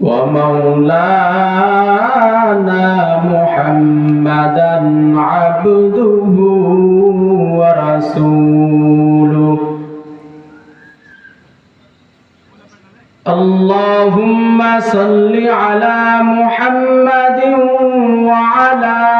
ومولانا محمدا عبده ورسوله. اللهم صل على محمد وعلى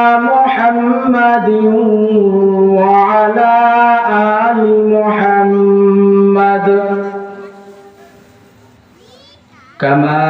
محمد وعلى آل محمد كما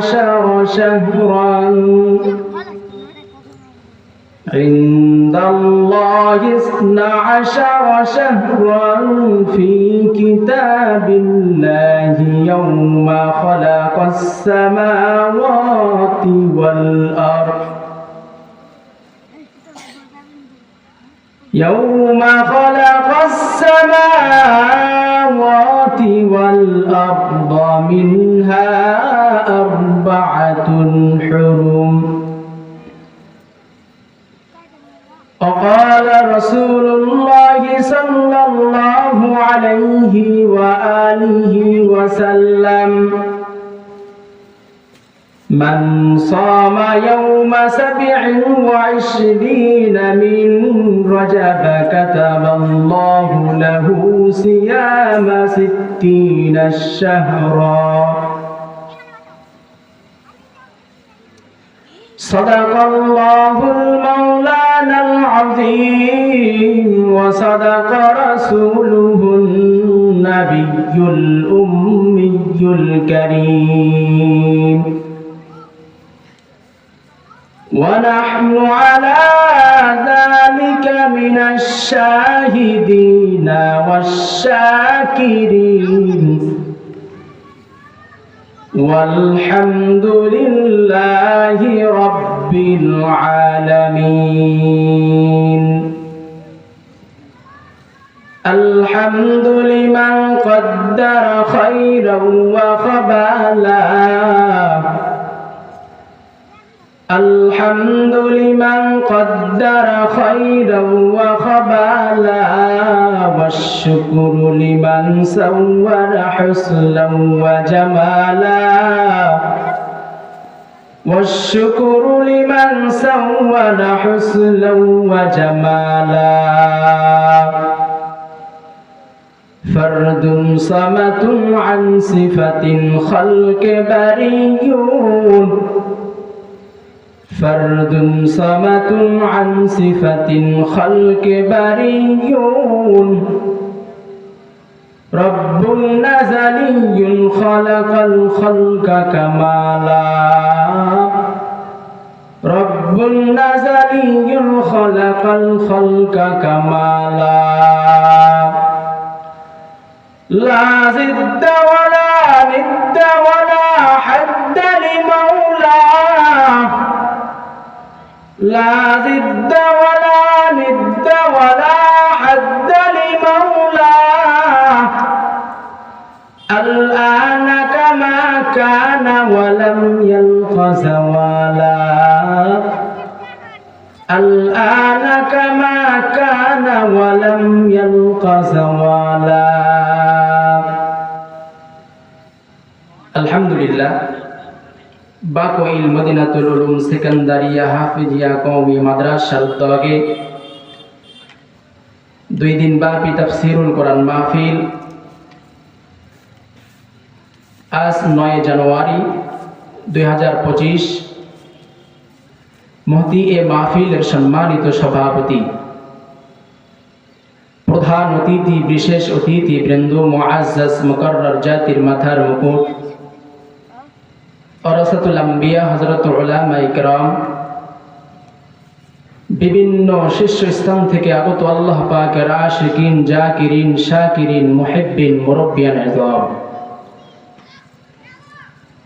عشر شهرا. عند الله اثنا عشر شهرا في كتاب الله يوم خلق السماوات والأرض. يوم خلق السماوات والأرض منها أربعة حرم. وقال رسول الله صلى الله عليه وآله وسلم من صام يوم سبع وعشرين من رجب كتب الله له صيام ستين الشهرا صدق الله المولانا العظيم وصدق رسوله النبي الأمي الكريم. ونحن على ذلك من الشاهدين والشاكرين. والحمد لله رب العالمين. الحمد لمن قدر خيرا وخبالا الحمد لمن قدر خيرا وخبالا والشكر لمن سور حسنا وجمالا والشكر لمن سور حسنا وجمالا فرد صمت عن صفة خلق بريون فرد صمت عن صفة خلق بريون. رب نزلي خلق الخلق كمالا رب نزلي خلق الخلق كمالا لا. زد ولا ند ولا حد لمولاه لا ضد ولا ند ولا حد لمولاه. الآن كما كان ولم يلق زوالا. الآن كما كان ولم يلق زوالا. الحمد لله বাকোইল মদিনাতুল উলুম সেকেন্দারিয়া হাফিজিয়া কওমি মাদ্রাসার উদ্যোগে দুই দিন ব্যাপী তাফসিরুল কোরআন মাহফিল। আজ নয় জানুয়ারি দুই হাজার পঁচিশ। মহতি এ মাহফিলের সম্মানিত সভাপতি। প্রধান অতিথি, বিশেষ অতিথি বৃন্দ মুআজ্জাজ মুকরর জাতির মাথার মুকুট। অরসাতুল আম্বিয়া হজরত উলামা ইকরাম বিভিন্ন শীর্ষস্থান থেকে আগত আল্লাহ পাকের আশিকিন, জাকিরিন, শাকিরিন, মুহিব্বিন, মুরব্বিয়ান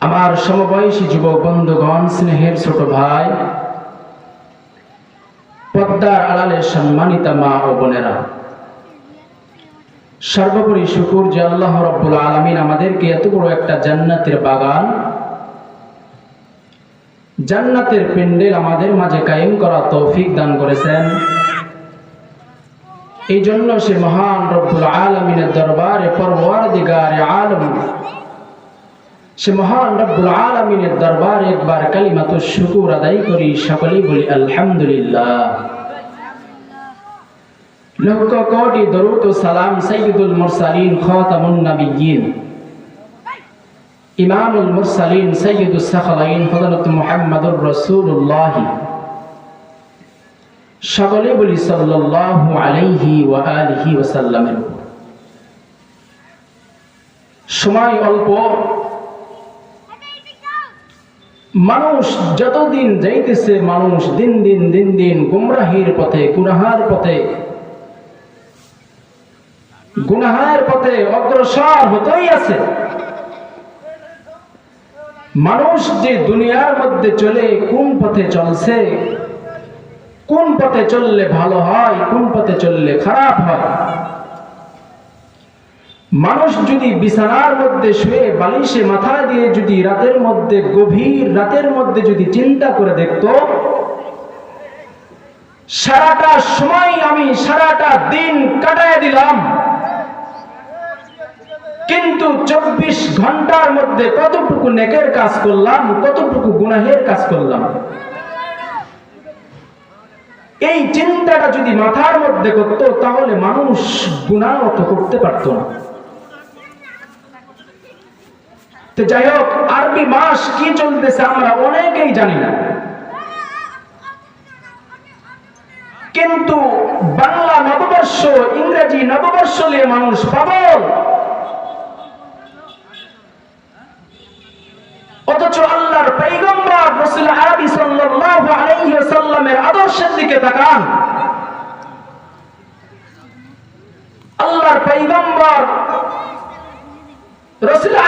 আমার সমবয়সী যুবক বন্ধুগণ, স্নেহের ছোট ভাই, পদ্মার আড়ালের সম্মানিতা মা ও বোনেরা, সর্বোপরি শুকুর যে আল্লাহ রব্বুল আলমিন আমাদেরকে এত বড় একটা জান্নাতের বাগান জান্নাতের পেন্ডেল আমাদের মাঝে কায়েম করা তৌফিক দান করেছেন। এই জন্য সে মহান রব্বুল আলমিনের দরবারে পরওয়ার দিগারে আলম, সে মহান রব্বুল আলমিনের দরবারে একবার কালিমাত শুকুর আদায় করি। সকলেই বলি আলহামদুলিল্লাহ। লক্ষ কোটি দরুদ ও সালাম সৈয়দুল মুরসালিন, খাতামুন নবিয়্যিন ইমামুল মুরসালিন সৈয়দুস সাখলাইন হযরত মুহাম্মদুর রাসূলুল্লাহ। সকলে বলি সাল্লাল্লাহু আলাইহি ওয়া আলিহি ওয়া সাল্লামের উপর। সময় অল্প। মানুষ যতদিন যাইতেছে, মানুষ দিন দিন দিন দিন গুমরাহির পথে, গুনাহার পথে গুনাহার পথে অগ্রসর হতেই আছে। মানুষ যে দুনিয়ার মধ্যে চলে, কোন পথে চলছে? কোন পথে চললে ভালো হয়, কোন পথে চললে খারাপ হয়? মানুষ যদি বিছানার মধ্যে শুয়ে বালিশে মাথা দিয়ে যদি রাতের মধ্যে, গভীর রাতের মধ্যে যদি চিন্তা করে দেখত, সারাটা সময় আমি সারাটা দিন কাটায় দিলাম। কিন্তু চব্বিশ ঘণ্টার মধ্যে কতটুকু নেকের কাজ করলাম, কতটুকু গুনাহের কাজ করলাম? এই চিন্তাটা যদি মাথার মধ্যে করত, তাহলে মানুষ গুণাহ তো করতে পারত না। তো যাই হোক, আরবি মাস কি চলতেছে আমরা অনেকেই জানি না। কিন্তু বাংলা নববর্ষ, ইংরেজি নববর্ষ নিয়ে মানুষ পাগল। অথচ আল্লাহর পৈগম্বর রসুল আরবি সাল্লাল্লাহু আলাইহি ওয়াসাল্লামের আদর্শের দিকে তাকান। আল্লাহর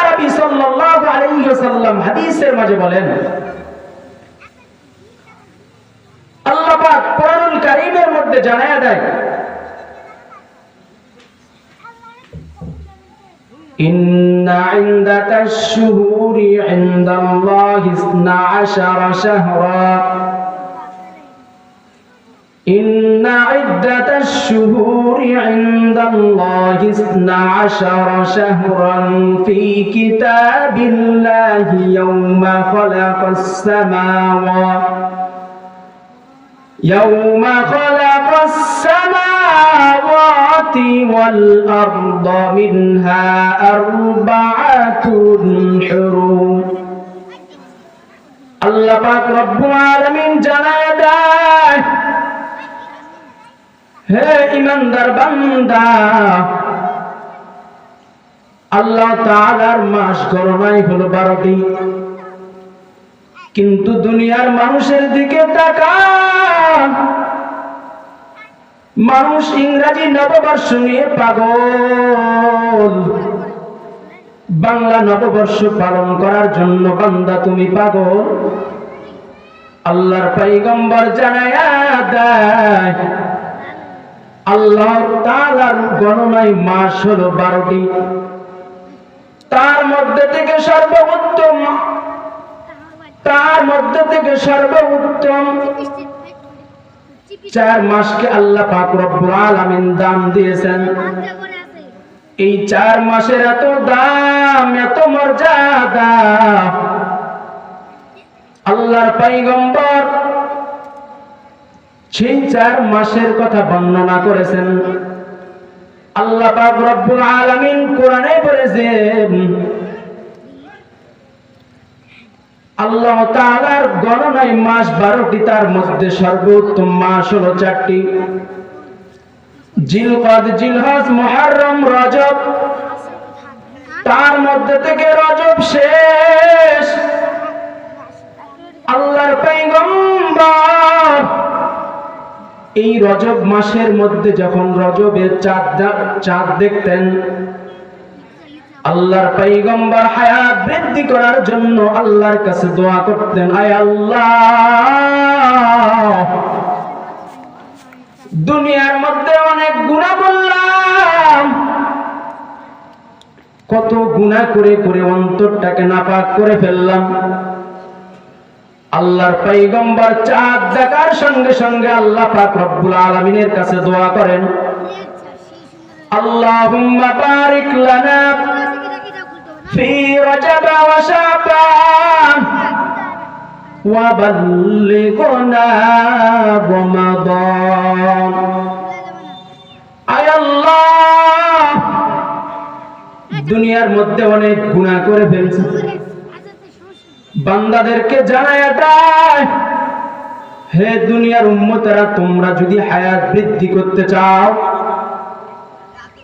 আরবি সাল্লাল্লাহু আলাইহি ওয়াসাল্লাম হাদিসের মাঝে বলেন, আল্লাহ পাক কোরআনুল কারীমের মধ্যে জানায়া দেয় إن عدة الشهور عند الله اثنا عشر شهرا. إن عدة الشهور عند الله اثنا عشر شهرا في كتاب الله يوم خلق السماوات. يوم خلق السماوات والأرض منها أربعة حروم الله পাক রব্বুল আলামিন জানায় দেয় হে ইমানদার বান্দা আল্লাহ তাআলার মাস গণনায় হলো বারোটি কিন্তু দুনিয়ার মানুষের দিকে তাকান মানুষ ইংরাজি নববর্ষ নিয়ে পাগল। বাংলা নববর্ষ পালন করার জন্য বান্দা, তুমি পাগল। আল্লাহর পাইগম্বর জানায়া আল্লাহ তাআলার গণনায় মাস হলো বারোটি। তার মধ্যে থেকে সর্বোত্তম তার মধ্যে থেকে সর্বোত্তম চার মাসকে আল্লাহ পাক রব্বুল আলামিন দাম দিয়েছেন। এই চার মাসের এত দাম, এত মর্যাদা। আল্লাহর পৈগম্বর সেই চার মাসের কথা বর্ণনা করেছেন। আল্লাহ পাক রব্বুল আলামিন কোরআনে বলেছেন আল্লাহ তাআলার গণনায় মাস বারোটি তার মধ্যে সর্বোত্তম মাস হলো চারটি। জিলকদ, জিলহজ, মুহররম, রজব। তার মধ্যে থেকে রজব শেষ। আল্লাহর পৈগম্বর এই রজব মাসের মধ্যে যখন রজবের চাঁদ চাঁদ দেখতেন আল্লাহর পৈগম্বর হায়াত বৃদ্ধি করার জন্য আল্লাহর কাছে দোয়া করতেন, আয় আল্লাহ, দুনিয়ার মধ্যে অনেক গুণা করলাম কত গুণা করে করে অন্তরটাকে নাপাক করে ফেললাম। আল্লাহর পৈগম্বর চাঁদ দেখার সঙ্গে সঙ্গে আল্লাহ পাক রব্বুল আলামিনের কাছে দোয়া করেন আল্লাহ বারিক লানা দুনিয়ার মধ্যে অনেক গুনাহ করে ফেলছি। বান্দাদেরকে জানায় হে দুনিয়ার উম্মতেরা, তোমরা যদি হায়াত বৃদ্ধি করতে চাও,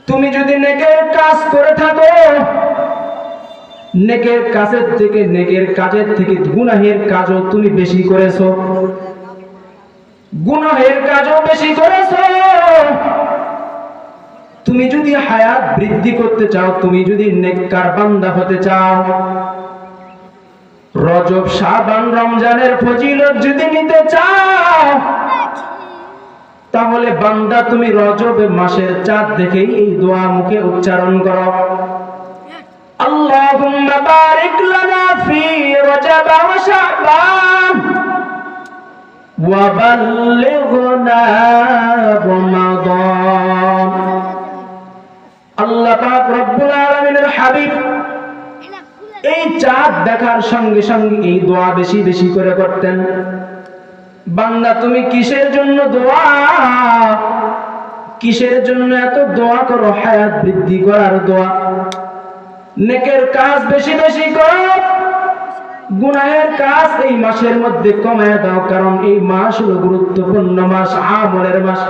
তুমি যদি নেকের কাজ করে থাকো নেকের কাজের থেকে, নেকের কাজের থেকে গুনাহের কাজও তুমি বেশি করেছ। গুনাহের কাজও বেশি করেছ। তুমি যদি হায়াত বৃদ্ধি করতে চাও, তুমি যদি নেককার বান্দা হতে চাও, রজব, শাবান, রমজানের ফজিলত যদি নিতে চাও, তাহলে বান্দা তুমি রজব মাসের চাঁদ দেখেই এই দোয়া মুখে উচ্চারণ করো। আল্লাহুম্মা লানা ফি রজব ওয়া শাবান। ওয়া বাল্লিগনা রমাদান। আল্লাহ পাক রব্বুল আলামিনের হাবিব এই চাঁদ দেখার সঙ্গে সঙ্গে এই দোয়া বেশি বেশি করে করতেন। বান্দা, তুমি কিসের জন্য দোয়া? কিসের জন্য এত দোয়া করো? হায়াত বৃদ্ধি করার দোয়া। নেকের কাজ বেশি বেশি করো। গুনাহের কাজ এই মাসের মধ্যে কমায় দাও, কারণ এই মাস হলো গুরুত্বপূর্ণ মাস, আমলের মাস।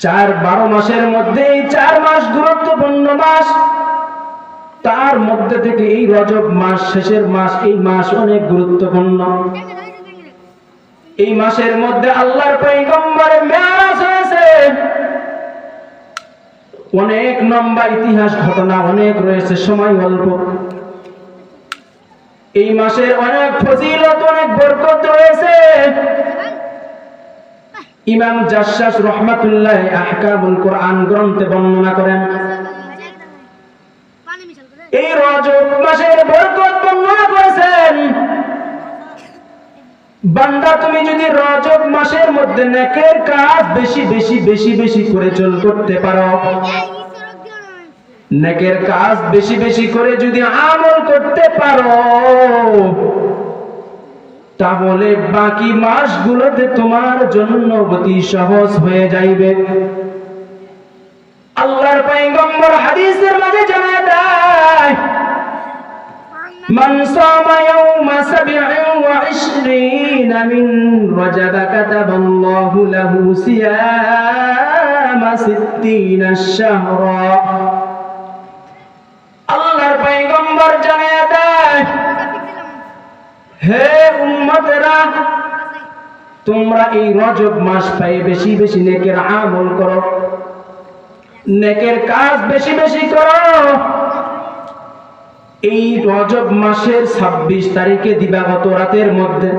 চার বারো মাসের মধ্যে এই চার মাস গুরুত্বপূর্ণ মাস। তার মধ্যে থেকে এই রজব মাস, শেষের মাস, এই মাস অনেক গুরুত্বপূর্ণ। এই মাসের মধ্যে আল্লাহর পৈগম্বরের মেয়ারাজ হয়েছে। অনেক লম্বা ইতিহাস ঘটনা অনেক রয়েছে সময় অল্প এই মাসের অনেক ফজিলত অনেক বরকত রয়েছে ইমাম জাসাস রহমাতুল্লাহ আহকামুল কোরআন গ্রন্থে বর্ণনা করেন এই রজব মাসের বরকত বর্ণনা করেছেন বান্দা, তুমি যদি রজব মাসের মধ্যে নেকের কাজ বেশি বেশি বেশি বেশি করে চল করতে পারো। নেকের কাজ বেশি বেশি করে যদি আমল করতে পারো, তাহলে বাকি মাসগুলোতে তোমার জন্য অতি সহজ হয়ে যাইবে। আল্লাহর পয়গম্বর হাদিসের মাঝে জানায় দেয় من صام يوم سبع وعشرين من رجب كتب الله له صيام ستين شهرا আল্লাহর পয়গম্বর জানিয়ে দেয় হে উম্মতেরা তোমরা এই রজব মাস পাই বেশি বেশি নেকের আমল করো নেকের কাজ বেশি বেশি করো এই রজব মাসের ২৬ তারিখে দিবাগত রাতের মধ্যে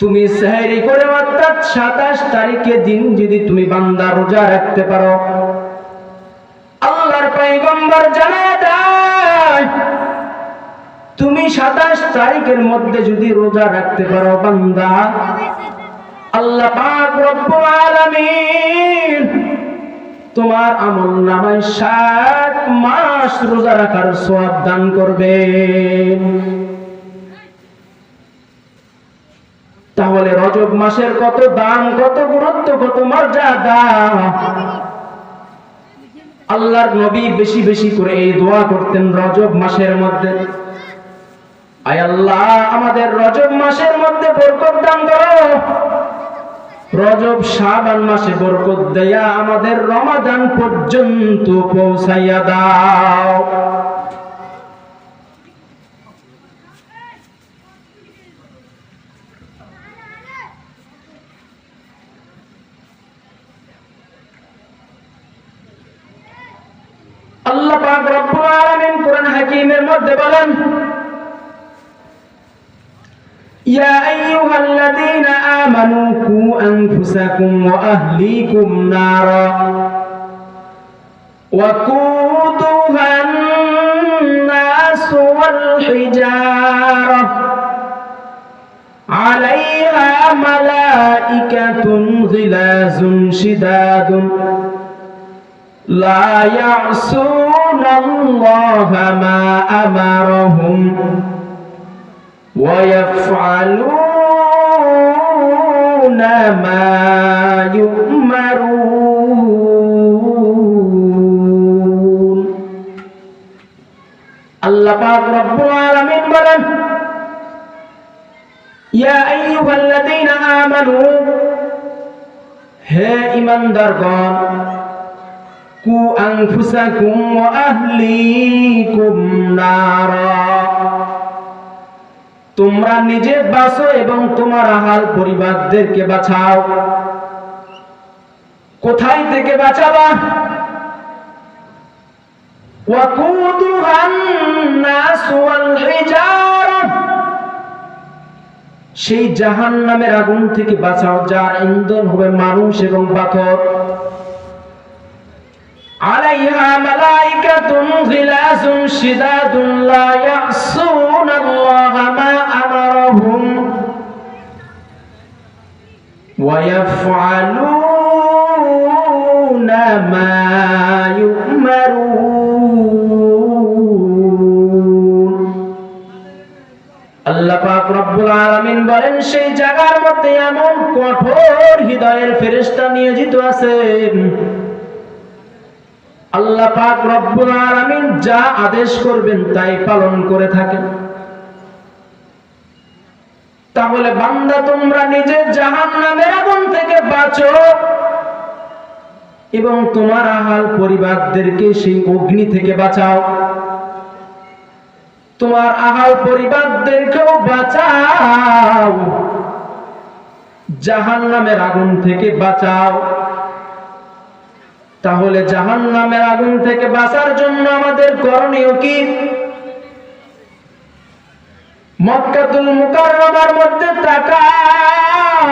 তুমি সেহরি করে অর্থাৎ সাতাশ তারিখে দিন যদি তুমি বান্দা রোজা রাখতে পারো। আল্লাহর পয়গম্বর জানায় দেয়, তুমি সাতাশ তারিখের মধ্যে যদি রোজা রাখতে পারো বান্দা, আল্লাহ পাক রব্বুল আলামিন তোমার আমল নামায় ষাট মাস রোজা রাখার সওয়াব দান করবে। তাহলে রজব মাসের কত দাম, কত গুরুত্ব, কত মর্যাদা? আল্লাহর নবী বেশি বেশি করে এই দোয়া করতেন রজব মাসের মধ্যে। আয় আল্লাহ, আমাদের রজব মাসের মধ্যে বরকত দান করো। রজব শাবান মাসে বরকত দেয়া আমাদের রমাদান পর্যন্ত পৌঁছাইয়া দাও। আল্লাহ পাক রব্বুল আলামিন কোরআন হাকীমের মধ্যে বলেন يا أيها الذين آمنوا قوا أنفسكم وأهليكم نارا وقودها الناس والحجارة عليها ملائكة غلاظ شداد لا يعصون الله ما أمرهم ويفعلون ما يؤمرون আল্লাহ পাক রব্বুল আলামিন বলেন ইয়া আইয়ুহাল্লাযীনা আমানু হে ঈমানদারগণ কু আনফুসাকুম ওয়া আহলিকুম নারা তোমরা নিজে বাঁচো এবং তোমার আহাল পরিবারদেরকে বাঁচাও। কোথায় থেকে বাঁচাবা? সেই জাহান নামের আগুন থেকে বাঁচাও, যার ইন্ধন হবে মানুষ এবং পাথর। عليها ملائكة غلاظ شداد لا يعصون الله ما أمرهم ويفعلون ما يؤمرون আল্লাহ পাক রব্বুল আলামিন বলেন সেই জায়গার মধ্যে এমন কঠোর হৃদয়ের ফেরেশতা নিয়োজিত আছেন আল্লাহ পাক রব্বুল আলামিন যা আদেশ করবেন তাই পালন করে তাহলে বান্দা তোমরা আগুন থেকে বাঁচো এবং তোমার আহাল পরিবারদেরকে সেই অগ্নি থেকে বাঁচাও। তোমার আহাল পরিবারদেরকেও বাঁচাও। জাহান্নামের আগুন থেকে বাঁচাও। তাহলে জাহান নামের আগুন থেকে বাঁচার জন্য আমাদের করণীয় কি? মক্কাতুল মুকাররমার মধ্যে তাকান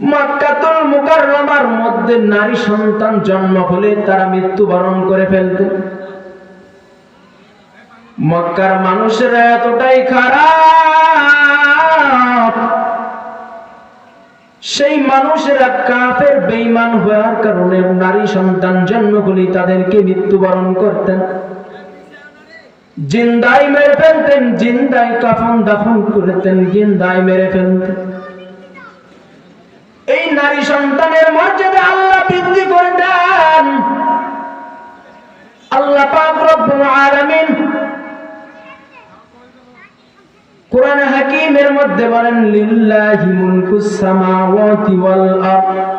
মক্কাতুল মুকাররমার মধ্যে নারী সন্তান জন্ম হলে তারা মৃত্যুবরণ করে ফেলতেন মক্কার মানুষেরা এতটাই খারাপ সেই মানুষেরা কাফের, বেঈমান হওয়ার কারণে নারী সন্তান জন্ম হলে তাদেরকে মৃত্যুবরণ করতেন। জিন্দাই মেরে ফেলতেন, জিন্দাই কাফন দাফন করতেন, জিন্দাই মেরে ফেলতেন। এই নারী সন্তানের মর্যাদা আল্লাহ বৃদ্ধি করে দেন। আল্লাহ পাক রব্বুল আলামিন কোরআন হাকিমের মধ্যে বলেন লিল্লাহি মুলকুস সামাওয়াতি ওয়াল আরদ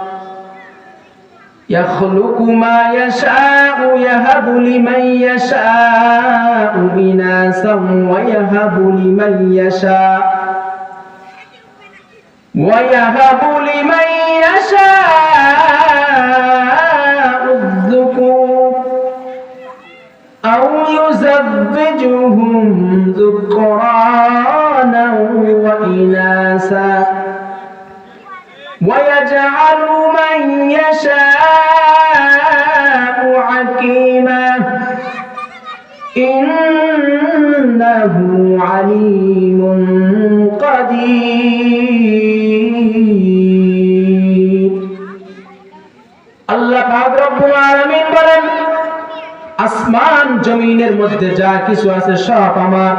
يخلق ما يشاء يهب لمن يشاء إناثا ويهب لمن يشاء ويهب لمن يشاء الذكور أو يزوجهم ذكرانا وإناثا ويجعل من يشاء حكيما إنه عليم قدير الله পাক রব্বুল আলামিন বলেন আসমান জমিনের মধ্যে যা কিছু আছে সব আমার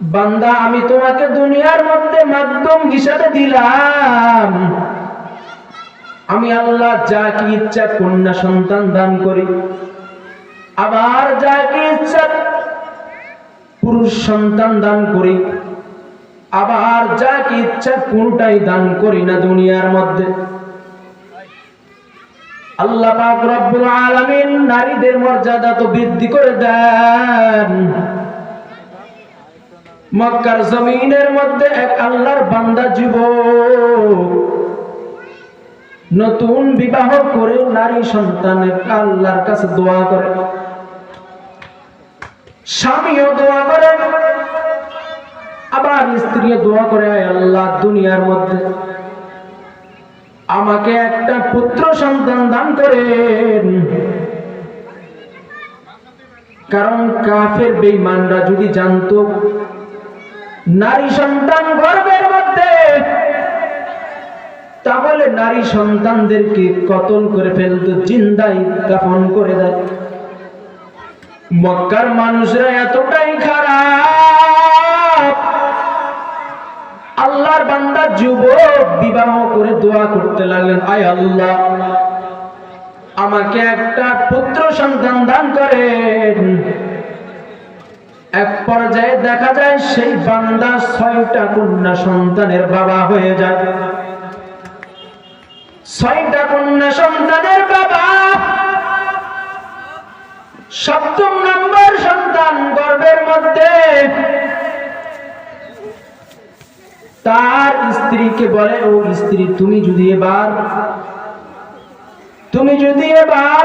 বান্দা, আমি তোমাকে দুনিয়ার মধ্যে মাধ্যম হিসাবে দিলাম। আমি আল্লাহ যা কি ইচ্ছা কন্যা সন্তান দান করি। আবার যা কি ইচ্ছা পুরুষ সন্তান দান করি। আবার যা কি ইচ্ছা কোনটাই দান করি না দুনিয়ার মধ্যে। আল্লাহ পাক রব্বুল আলামিন নারীদের মর্যাদা তো বৃদ্ধি করে দেন। মক্কার জমিনের মধ্যে এক আল্লাহর বান্দা যুবক। নতুন বিবাহ করে নারী সন্তানের আল্লাহর কাছে দোয়া করে। স্বামীও দোয়া করে। আবার স্ত্রীও দোয়া করে আল্লাহ, দুনিয়ার মধ্যে আমাকে একটা পুত্র সন্তান দান করেন। কারণ কাফের বেঈমানরা যদি জানতো নারী সন্তান গর্বের মধ্যে। তাহলে নারী সন্তানদেরকে কতল করে ফেলতো, জিন্দাই দাফন করে দেয়। মক্কার মানুষরা এতটাই খারাপ। আল্লাহর বান্দা যুবক বিবাহ করে দোয়া করতে লাগলেন, আয় আল্লাহ, আমাকে একটা পুত্র সন্তান দান করেন। এক পর্যায়ে দেখা যায় সেই বান্দা ছয়টা কন্যা সন্তানের বাবা হয়ে যায়। ছয়টা কন্যা সন্তানের বাবা। সপ্তম নম্বর সন্তান গর্ভের মধ্যে। তার স্ত্রীকে বলে, ও স্ত্রী, তুমি যদি এবার, তুমি যদি এবার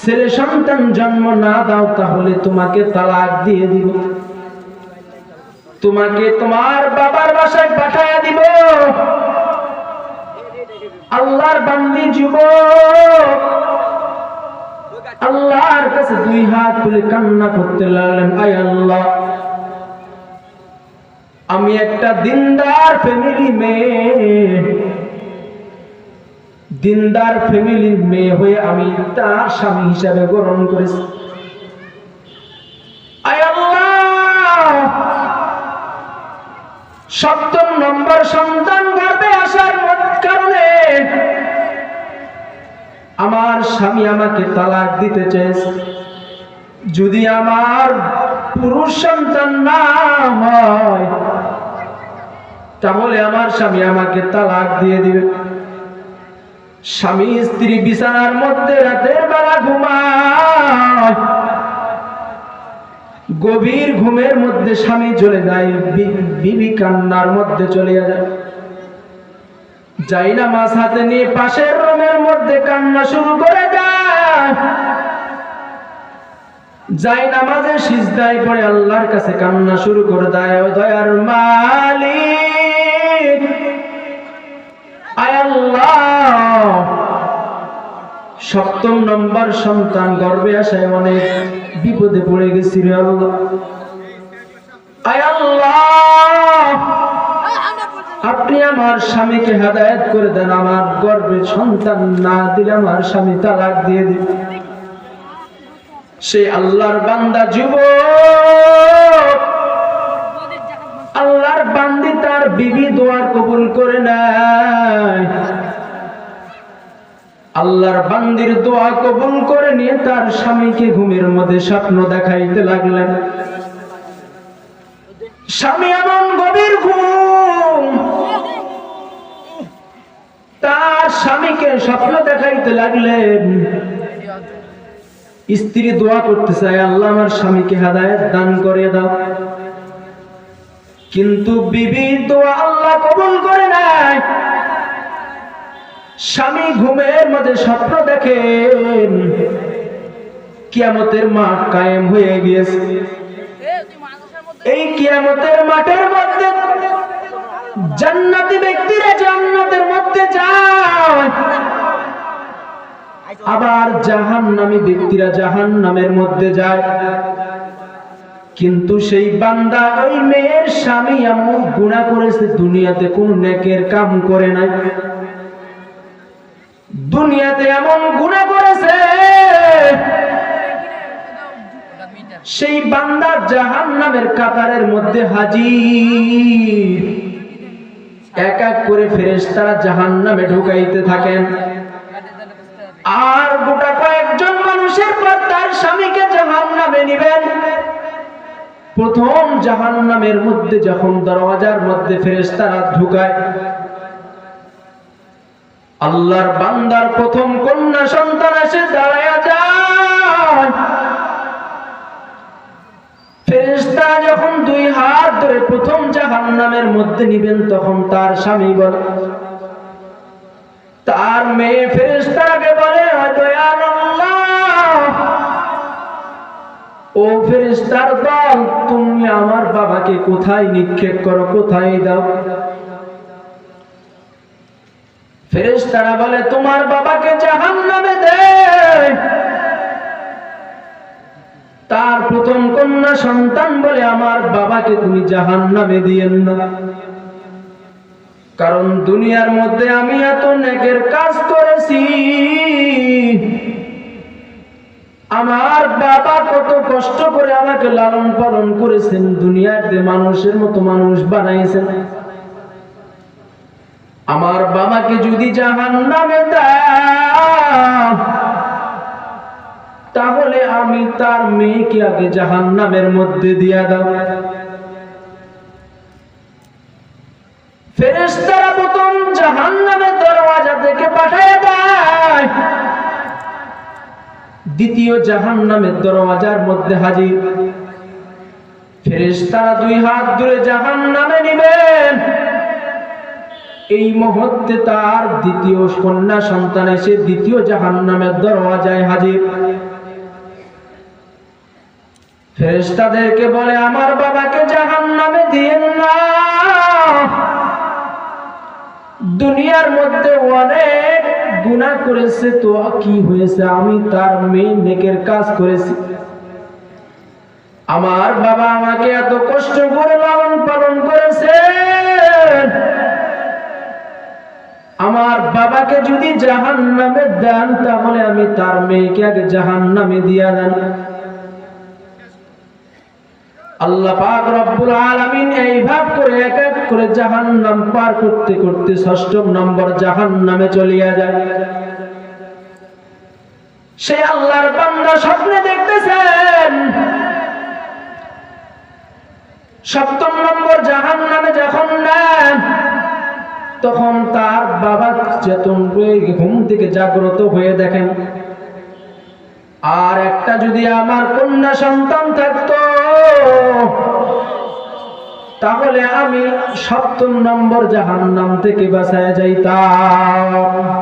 ছেলে সন্তান জন্ম না দাও, তাহলে তোমাকে তালাক দিয়ে দিব। তোমাকে তোমার বাবার বাসায় পাঠায় দিব। আল্লাহর বান্দি যুব আল্লাহর কাছে দুই হাত তুলে কান্না করতে লাগলেন, আয় আল্লাহ, আমি একটা দিনদার ফ্যামিলি মেয়ে। দিনদার ফ্যামিলির মেয়ে হয়ে আমি তার স্বামী হিসাবে গ্রহণ করেছি। সপ্তম নম্বর সন্তান গর্ভে আসার কারণে আমার স্বামী আমাকে তালাক দিতে চেয়েছে। যদি আমার পুরুষ সন্তান না হয়, তাহলে আমার স্বামী আমাকে তালাক দিয়ে দিবে। স্বামী স্ত্রী বিছানার মধ্যে রাতের বেলা ঘুমায়। গভীর ঘুমের মধ্যে স্বামী চলে যায় বিবি কান্নার মধ্যে চলে যায়। যাই না মাছ হাতে নিয়ে পাশের রুমের মধ্যে কান্না শুরু করে দেয়। যাই নামাজে সিজদায় পড়ে আল্লাহর কাছে কান্না শুরু করে দেয় দয়ার মালিক সপ্তম নম্বর সন্তান, গর্বে আসায় অনেক বিপদে পড়ে গেছি রে আল্লাহ। আপনি আমার স্বামীকে হেদায়েত করে দেন, আমার গর্বে সন্তান না দিলে আমার স্বামী তালাক দিয়ে দিবে। সে আল্লাহর বান্দা যুব আল্লাহর বান্দি তার বিবি দোয়ার কবুল করে নেয়। আল্লাহর বান্দির দোয়া কবুল করে নিয়ে তার স্বামীকে ঘুমের মধ্যে স্বপ্ন দেখাইতে লাগলেন। স্বামী এমন গভীর ঘুম। তার স্বামীকে স্বপ্ন দেখাইতে লাগলেন। স্ত্রী দোয়া করতে চায় আল্লাহ, আমার স্বামীকে হেদায়েত দান করে দাও। কিন্তু বিবি দোয়া আল্লাহ কবুল করে নাই স্বামী ঘুমের মধ্যে স্বপ্ন দেখেন, কিয়ামতের মাঠ কায়েম হয়ে গিয়েছে। এই কিয়ামতের মাঠের মধ্যে জান্নাতি ব্যক্তিরা জান্নাতের মধ্যে যায়। আবার জাহান নামী ব্যক্তিরা জাহান নামের মধ্যে যায়। কিন্তু সেই বান্দা ওই মেয়ের স্বামী এমন গুণা করেছে দুনিয়াতে কোন নেকের কাম করে নাই। দুনিয়াতে এমন গুণা করেছে সেই বান্দা জাহান নামের কাতারের মধ্যে হাজির। এক এক করে ফেরেশতারা জাহান নামে ঢুকাইতে থাকেন। আর গোটা কয়েকজন মানুষের পর তার স্বামীকে জাহান নামে নিবেন। প্রথম জাহান নামের মধ্যে যখন দরওয়াজার মধ্যে ফেরেশতারা ঢুকায়, আল্লাহর বান্দার প্রথম কন্যা সন্তান এসে দাঁড়ায় যায়। যখন দুই হাত ধরে প্রথম জাহান নামের মধ্যে নিবেন, তখন তার স্বামী বলে, তার মেয়ে ফেরেশতাকে বলে দয়াল ও ফেরেশতার দল, তুমি আমার বাবাকে কোথায় নিক্ষেপ করো, কোথায় দাও? ফেরেশতারা বলে, তোমার বাবাকে জাহান্নামে দে। তার প্রথম কন্যা সন্তান বলে, আমার বাবাকে তুমি জাহান্নামে দিয়েন না। কারণ দুনিয়ার মধ্যে আমি এত নেকের কাজ করেছি। আমার বাবা কত কষ্ট করে আমাকে লালন পালন করেছেন দুনিয়াতে মানুষের মতো মানুষ বানাইছেন। আমার বাবাকে যদি জাহান নামে তাহলে আমি তার মেয়েকে আগে জাহান নামের মধ্যে দিয়া দাও। ফেরেস্তারা প্রথম জাহান নামের দরওয়াজা থেকে পাঠায় দেয় দ্বিতীয় জাহান নামের দরওয়াজার মধ্যে হাজির। ফেরেশতারা দুই হাত জাহান নামে নিবেন। এই মুহূর্তে তার দ্বিতীয় কন্যা সন্তান এসে দ্বিতীয় জাহান নামের দরওয়াজায় হাজির। বলে, আমার বাবাকে জাহান নামে দিয়েন না। দুনিয়ার মধ্যে অনেক গুনাহ করেছে তো কি হয়েছে? আমি তার মেয়ে নেকের কাজ করেছি। আমার বাবা আমাকে এত কষ্ট করে লালন পালন করেছে। আমার বাবাকে যদি জাহান নামে দেন, তাহলে আমি তার মেয়েকে আগে জাহান নামে দিয়া দেন। আল্লাহ পাক রব্বুল আলামিন এই ভাব করে এক এক করে জাহান্নাম পার করতে করতে নম্বর জাহান্নামে চলিয়া যায়। সে আল্লাহর বান্দা স্বপ্নে দেখতেছেন। সপ্তম নম্বর জাহান্নামে যখন নেন, তখন তার বাবা চেতন ঘুম থেকে জাগ্রত হয়ে দেখেন, আর একটা যদি আমার কন্যা সন্তান থাকতো তাহলে আমি সপ্তম নম্বর জাহান্নাম থেকে বাঁচায় যাইতাম।